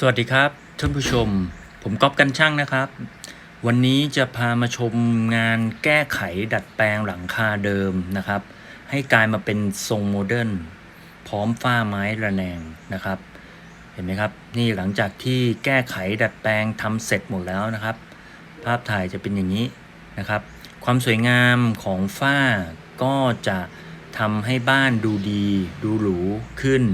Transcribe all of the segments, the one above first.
สวัสดีครับท่านผู้ชม ผมก๊อฟกันช่างนะครับ วันนี้จะพามาชมงานแก้ไขดัดแปลงหลังคาเดิมนะครับ ให้กลายมาเป็นทรงโมเดิร์นพร้อมฝ้าไม้ระแนงนะครับ เห็นไหมครับ นี่หลังจากที่แก้ไขดัดแปลงทำเสร็จหมดแล้วนะครับ ภาพถ่ายจะเป็นอย่างนี้นะครับ ความสวยงามของฝ้าก็จะทำให้บ้านดูดี ดูหรูขึ้น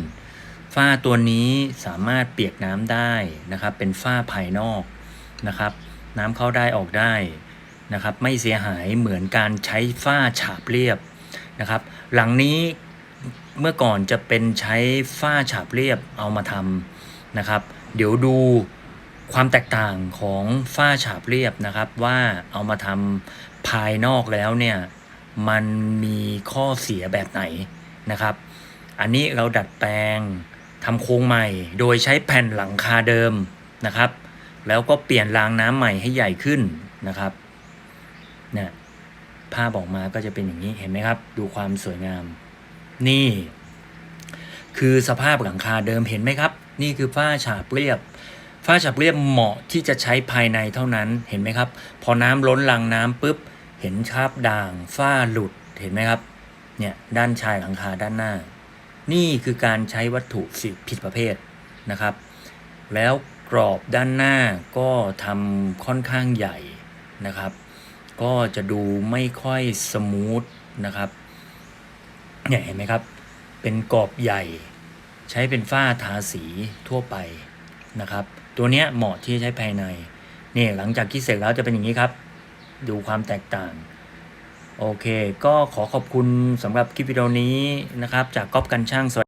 ฝ้าตัวนี้สามารถเปียกน้ำได้นะครับ เป็นฝ้าภายนอกนะครับ น้ำเข้าได้ออกได้นะครับ ไม่เสียหายเหมือนการใช้ฝ้าฉาบเรียบนะครับ หลังนี้เมื่อก่อนจะเป็นใช้ฝ้าฉาบเรียบเอามาทำนะครับ เดี๋ยวดูความแตกต่างของฝ้าฉาบเรียบนะครับ ว่าเอามาทำภายนอกแล้วเนี่ยมันมีข้อเสียแบบไหนนะครับ อันนี้เราดัดแปลง ทำโครงใหม่ โดยใช้แผ่นหลังคาเดิมนะครับ แล้วก็เปลี่ยนรางน้ำใหม่ให้ใหญ่ขึ้นนะครับเนี่ยภาพออกมาก็จะเป็นอย่างนี้เห็นไหมครับ ดูความสวยงาม นี่ คือสภาพหลังคาเดิมเห็นไหมครับ นี่คือฝ้าฉาบเรียบฝ้าฉาบเรียบเหมาะที่จะใช้ภายในเท่านั้นเห็นไหมครับ พอน้ำล้นรางน้ำปุ๊บ เห็นคราบด่างฝ้าหลุดเห็นไหมครับเนี่ยด้านชายหลังคาด้านหน้า นี่คือการใช้วัตถุผิดประเภทนะครับ แล้วกรอบด้านหน้าก็ทำค่อนข้างใหญ่นะครับ ก็จะดูไม่ค่อยสมูทนะครับเนี่ยเห็นไหมครับ เป็นกรอบใหญ่ ใช้เป็นฝ้าทาสีทั่วไปนะครับ ตัวเนี้ยเหมาะที่จะใช้ภายในนี่หลังจากที่เสร็จแล้วจะเป็นอย่างนี้ครับ ดูความแตกต่าง โอเค ก็ขอขอบคุณสำหรับคลิปวิดีโอนี้นะครับ จากก๊อฟกันช่างสวัสดี